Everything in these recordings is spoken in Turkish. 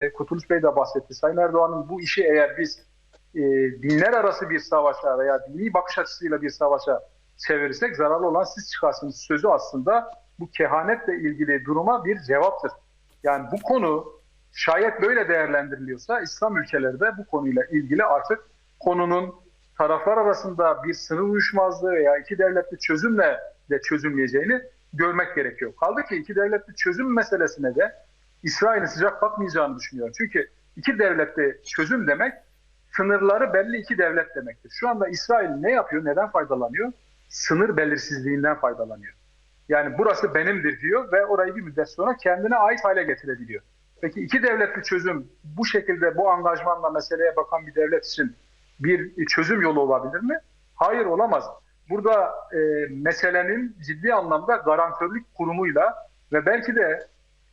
e, Kurtuluş Bey de bahsetti. Sayın Erdoğan'ın bu işi eğer biz e, dinler arası bir savaşa veya dini bakış açısıyla bir savaşa çevirirsek zararlı olan siz çıkarsınız sözü aslında bu kehanetle ilgili duruma bir cevaptır. Yani bu konu şayet böyle değerlendiriliyorsa İslam ülkeleri de bu konuyla ilgili artık konunun taraflar arasında bir sınır uyuşmazlığı veya iki devletli çözümle de çözümleyeceğini görmek gerekiyor. Kaldı ki iki devletli çözüm meselesine de İsrail'in sıcak bakmayacağını düşünüyorum. Çünkü iki devletli çözüm demek sınırları belli iki devlet demektir. Şu anda İsrail ne yapıyor, neden faydalanıyor? Sınır belirsizliğinden faydalanıyor. Yani burası benimdir diyor ve orayı bir müddet sonra kendine ait hale getirebiliyor. Peki iki devletli çözüm bu şekilde bu angajmanla meseleye bakan bir devlet için bir çözüm yolu olabilir mi? Hayır olamaz. Burada e, meselenin ciddi anlamda garantörlük kurumuyla ve belki de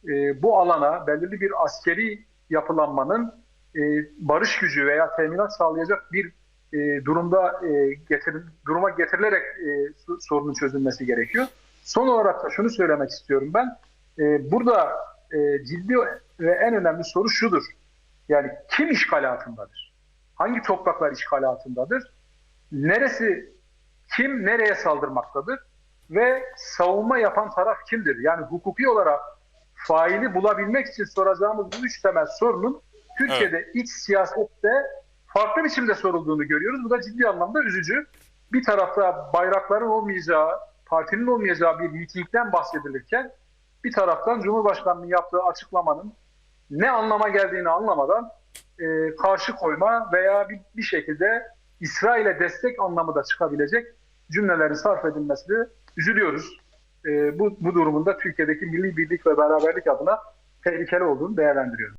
e, bu alana belirli bir askeri yapılanmanın e, barış gücü veya teminat sağlayacak bir e, durumda e, getir, duruma getirilerek e, sorunun çözülmesi gerekiyor. Son olarak da şunu söylemek istiyorum ben. E, burada e, ciddi ve en önemli soru şudur. Yani kim işgal altındadır? Hangi topraklar işgal altındadır? Neresi, kim nereye saldırmaktadır? Ve savunma yapan taraf kimdir? Yani hukuki olarak faili bulabilmek için soracağımız bu üç temel sorunun Türkiye'de iç siyasette farklı biçimde sorulduğunu görüyoruz. Bu da ciddi anlamda üzücü. Bir tarafta bayrakların olmayacağı, partinin olmayacağı bir mitingden bahsedilirken bir taraftan Cumhurbaşkanı'nın yaptığı açıklamanın ne anlama geldiğini anlamadan e, karşı koyma veya bir, bir şekilde İsrail'e destek anlamı da çıkabilecek cümlelerin sarf edilmesini üzülüyoruz. E, bu, bu durumunda Türkiye'deki milli birlik ve beraberlik adına tehlikeli olduğunu değerlendiriyorum.